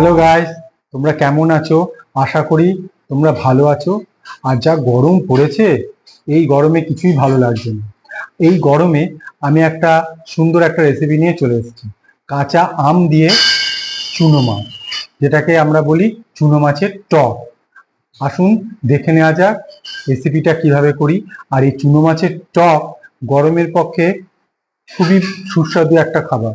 Hello guys তোমরা কেমন আছো? আশা করি তোমরা ভালো আছো। আর যা গরম পড়েছে, এই গরমে কিছুই ভালো লাগছে না। এই গরমে আমি একটা সুন্দর একটা রেসিপি নিয়ে চলে এসেছি। কাঁচা আম দিয়ে চুনো মাছ, যেটাকে আমরা বলি চুনো মাছের টক। আসুন দেখে নেওয়া যাক রেসিপিটা কীভাবে করি। আর এই চুনো মাছের টক গরমের পক্ষে খুবই সুস্বাদু একটা খাবার।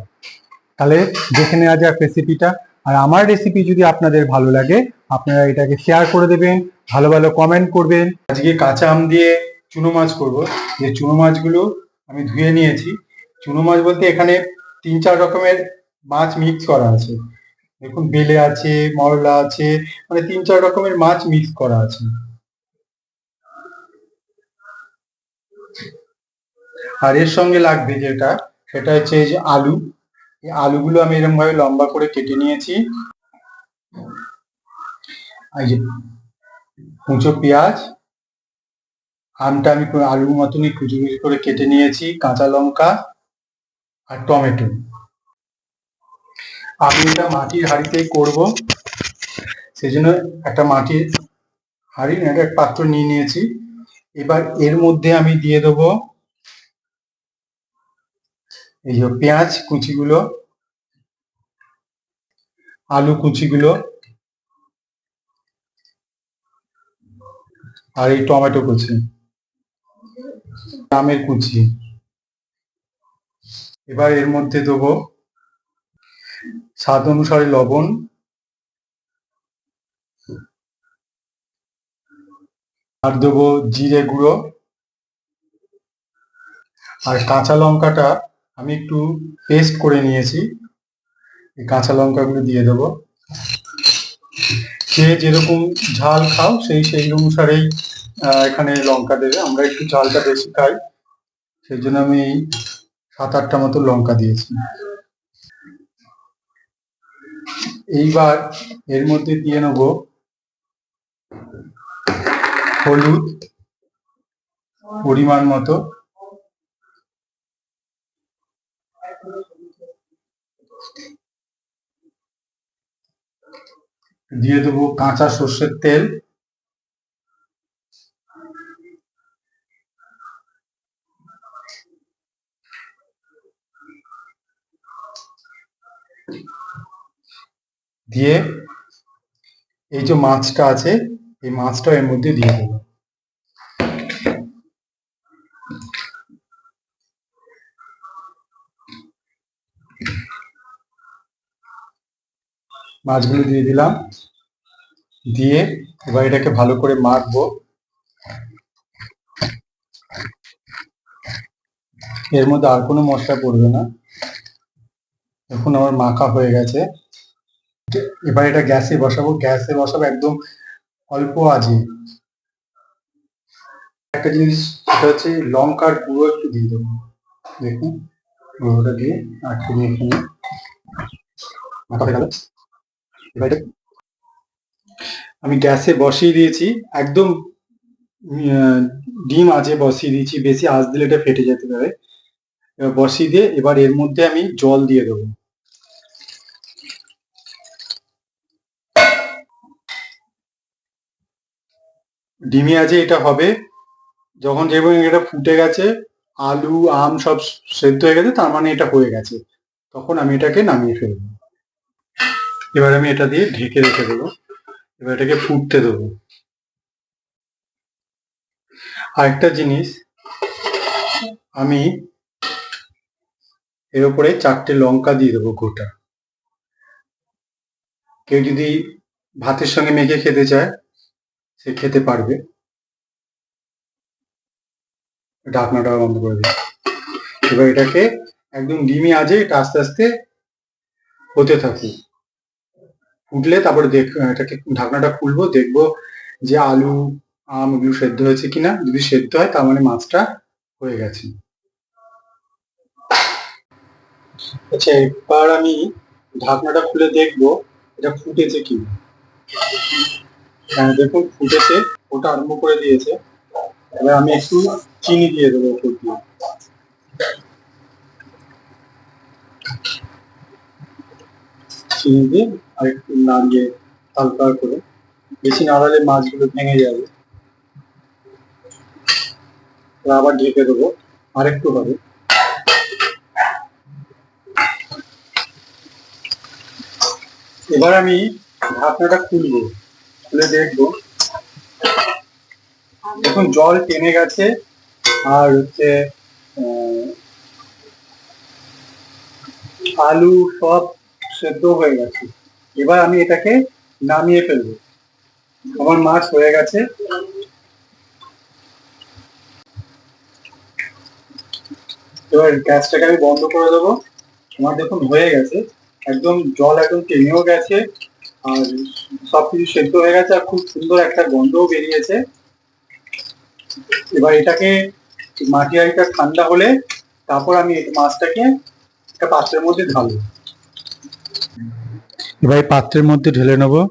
তাহলে দেখে নেওয়া যাক রেসিপিটা আর আমার রেসিপি যদি আপনাদের ভালো লাগে, আপনারা এটাকে শেয়ার করে দেবেন, ভালো ভালো কমেন্ট করবেন। আজকে কাঁচা আম দিয়ে চুনো মাছ করব। যে চুনো মাছগুলো আমি ধুয়ে নিয়েছি। চুনো মাছ বলতে এখানে তিন চার রকমের মাছ মিক্স করা আছে। দেখুন, বেলে আছে, মরলা আছে মানে তিন চার রকমের মাছ মিক্স করা আছে। আর এর সঙ্গে লাগবে যেটা, সেটা হচ্ছে এই যে আলু। আলুগুলো আমি এরকম ভাবে লম্বা করে কেটে নিয়েছি। এই যে কুচো পেঁয়াজ, আমটা আমি আলুর মতনই কুচি কুচি করে কেটে নিয়েছি, কাঁচা লঙ্কা আর টমেটো। আমি এটা মাটির হাঁড়িতেই করব সেই জন্য একটা মাটির হাঁড়ি, একটা পাত্র নিয়ে নিয়েছি। এবার এর মধ্যে আমি দিয়ে দেবো এই যে পেঁয়াজ কুচিগুলো, আলু কুচিগুলো, আর এই টমেটো কুচি, আমের কুচি। এবার এর মধ্যে দেবো স্বাদ অনুসারে লবণ, আর দেবো জিরে গুঁড়ো, আর কাঁচা লঙ্কাটা আমি একটু পেস্ট করে নিয়েছি। এই কাঁচা লঙ্কাগুলো দিয়ে দেবো। যে যেরকম ঝাল খাও, সেই সেই অনুসারেই এখানে লঙ্কা দেবে। আমরা একটু ঝালটা বেশি খাই। সেই জন্য আমি সাত আটটা মতো লঙ্কা দিয়েছি। এইবার এর মধ্যে দিয়ে নেব হলুদ পরিমাণ মতো। দিয়ে দেবো কাঁচা সর্ষের তেল। দিয়ে এই যে মাছটা আছে, এই মাছটা এর মধ্যে দিয়ে দেবো। মাছগুলো দিয়ে দিলাম। দিয়ে এবার এটাকে ভালো করে মাখবো। এর মধ্যে আর কোনো মশলা পড়বে না। এখন আমার মাখা হয়ে গেছে। এবার এটা গ্যাসে বসাবো। গ্যাসে বসাবো একদম অল্প আজে একটা জিনিস, সেটা হচ্ছে লঙ্কার গুঁড়ো একটু দিয়ে দেবো। দেখুন, গুঁড়োটা দিয়ে আর একটু এখানে আমি গ্যাসে বসিয়ে দিয়েছি। একদম ডিম আজে বসিয়ে দিয়েছি। বেশি আঁচ দিলে এটা ফেটে যেতে পারে। বসিয়ে দিয়ে এবার এর মধ্যে আমি জল দিয়ে দেবো। ডিমি আছে এটা হবে। যখন যেমন এটা ফুটে গেছে, আলু, আম সব সেদ্ধ হয়ে গেছে, তার মানে এটা হয়ে গেছে। তখন আমি এটাকে নামিয়ে ফেলব। এবার আমি এটা দিয়ে ঢেকে রেখে দেবো। এবার এটাকে ফুটতে দেবো। আরেকটা জিনিস, আমি এর উপরে চারটে লঙ্কা দিয়ে দেবো গোটা। কেউ যদি ভাতের সঙ্গে মেখে খেতে চায়, সে খেতে পারবে। ঢাকনাটা বন্ধ করে দিই এবার এটাকে একদম ডিমি আজে এটা আস্তে আস্তে হতে থাকুক। ফুটলে তারপরে দেখ, এটাকে ঢাকনাটা খুলবো, দেখব যে আলু, আম এগুলো সেদ্ধ হয়েছে কিনা। যদি সেদ্ধ হয়, তার মানে মাছটা হয়ে গেছে। আচ্ছা এবার আমি ঢাকনাটা খুলে দেখব এটা ফুটেছে কিনা হ্যাঁ দেখুন ফুটেছে, ওটা আরম্ভ করে দিয়েছে। এবার আমি একটু চিনি দিয়ে দেবো উপর দিয়ে। চিনি আর একটু নাড়িয়ে হালকা করে। বেশি নাড়ালে মাছগুলো ভেঙে যাবে। আবার ঢেকে দেবো। আরেকটু হবে। এবার আমি ঢাকনাটা খুলবো, খুলে দেখব। দেখুন, জল টেনে গেছে। আর হচ্ছে আলু সব সেদ্ধ হয়ে গেছে। এবার আমি এটাকে নামিয়ে ফেলব। আমার মাছ হয়ে গেছে। এবার গ্যাসটাকে আমি বন্ধ করে দেবো। আমার দেখুন হয়ে গেছে। একদম জল একদম টেনেও গেছে। আর সবকিছু সেদ্ধ হয়ে গেছে আর খুব সুন্দর একটা গন্ধও বেরিয়েছে। এবার এটাকে মাটি হাঁড়িটা ঠান্ডা হলে তারপর আমি মাছটাকে একটা পাত্রের মধ্যে ঢালবো। এবার এই পাত্রের মধ্যে ঢেলে নেব।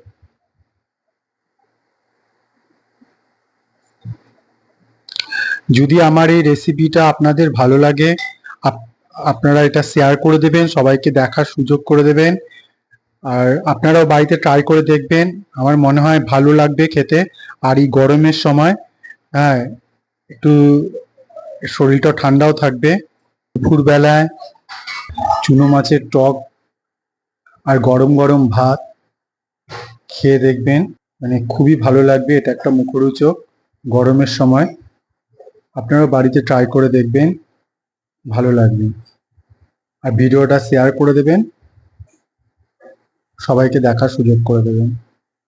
যদি আমার এই রেসিপিটা আপনাদের ভালো লাগে, আপ- আপনারা এটা শেয়ার করে দেবেন, সবাইকে দেখার সুযোগ করে দেবেন। আর আপনারাও বাড়িতে ট্রাই করে দেখবেন, আমার মনে হয় ভালো লাগবে খেতে। আর এই গরমের সময় হ্যাঁ একটু শরীরটা ঠান্ডাও থাকবে। দুপুরবেলায় চুনো মাছের টক আর গরম গরম ভাত খেয়ে দেখবেন মানে খুবই ভালো লাগবে, এটা একটা মুখরোচক গরমের সময়। আপনারা বাড়িতে ট্রাই করে দেখবেন, ভালো লাগবে। আর ভিডিওটা শেয়ার করে দেবেন, সবাইকে দেখার সুযোগ করে দেবেন।